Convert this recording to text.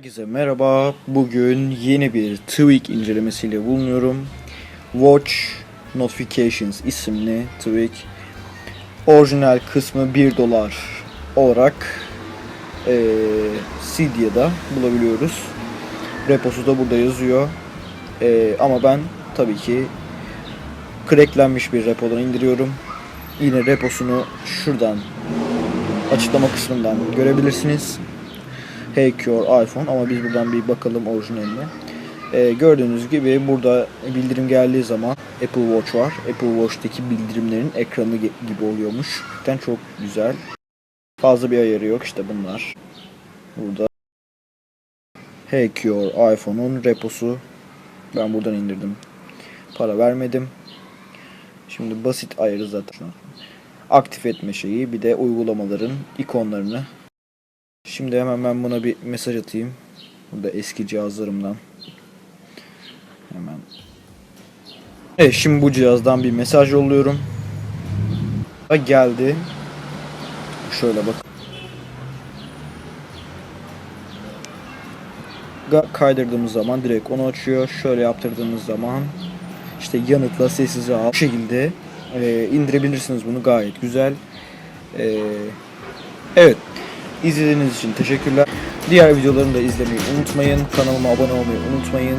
Herkese merhaba. Bugün yeni bir tweak incelemesiyle bulunuyorum. Watch Notifications isimli tweak. Orijinal kısmı 1 dolar olarak eee Cydia'da bulabiliyoruz. Reposu da burada yazıyor. Eee, ama ben tabii ki cracklenmiş bir repodan indiriyorum. Yine reposunu şuradan açıklama kısmından görebilirsiniz. Hack Your iPhone ama biz buradan bir bakalım orijinaline. Ee, gördüğünüz gibi burada bildirim geldiği zaman Apple Watch var. Apple Watch'taki bildirimlerin ekranı gibi oluyormuş. Gerçekten çok güzel. Fazla bir ayarı yok işte bunlar. Burada Hack Your iPhone'un reposu. Ben buradan indirdim. Para vermedim. Şimdi basit ayarı zaten. Aktif etme şeyi bir de uygulamaların ikonlarını Şimdi hemen ben buna bir mesaj atayım. Burada eski cihazlarımdan. Hemen. Evet şimdi bu cihazdan bir mesaj yolluyorum. Ha, Geldi. Şöyle bak. Kaydırdığımız zaman direkt onu açıyor. Şöyle yaptırdığımız zaman işte yanıtla sessize al. Bu şekilde e, indirebilirsiniz bunu gayet güzel. E, evet. İzlediğiniz için teşekkürler. Diğer videolarımı da izlemeyi unutmayın. Kanalıma abone olmayı unutmayın.